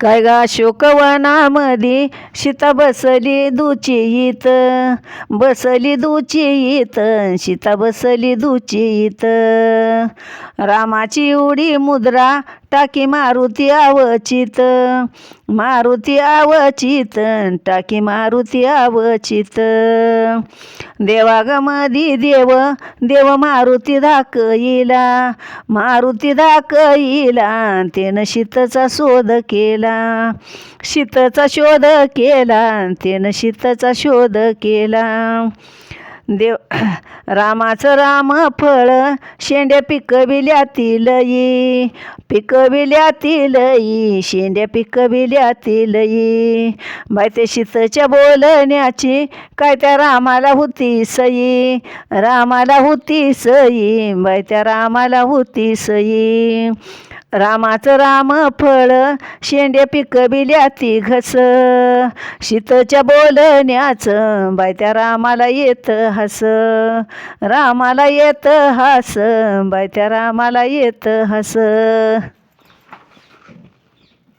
काय गा शोकवनामधी सीता बसली दुचियीत बसली दुचियीत सीता बसली दुचियीत रामाची उडी मुद्रा टाकी मारुती आवचित. मारुती आवचित टाकी मारुती आवचित. देवागमधी देव देव मारुती धाक येला मारुती धाक येला त्यानं शीतचा शोध केला. शीतचा शोध केला त्यानं शीतचा शोध केला. देव रामाचं राम फळ शेंड्या पिकविल्यातील ई पिकविल्यातील ई शेंड्या पिकविल्यातील ई बाय ते शीतच्या बोलण्याची काय त्या रामाला होती सई रामाला होती सई बाय त्या रामाला होती सई. रामाचं राम फळ शेंड्या पिकविल्या ती घस. शीतच्या बोलण्याचं बायत्या रामाला येत हस. रामाला येत हस बायत्या रामाला येत हस.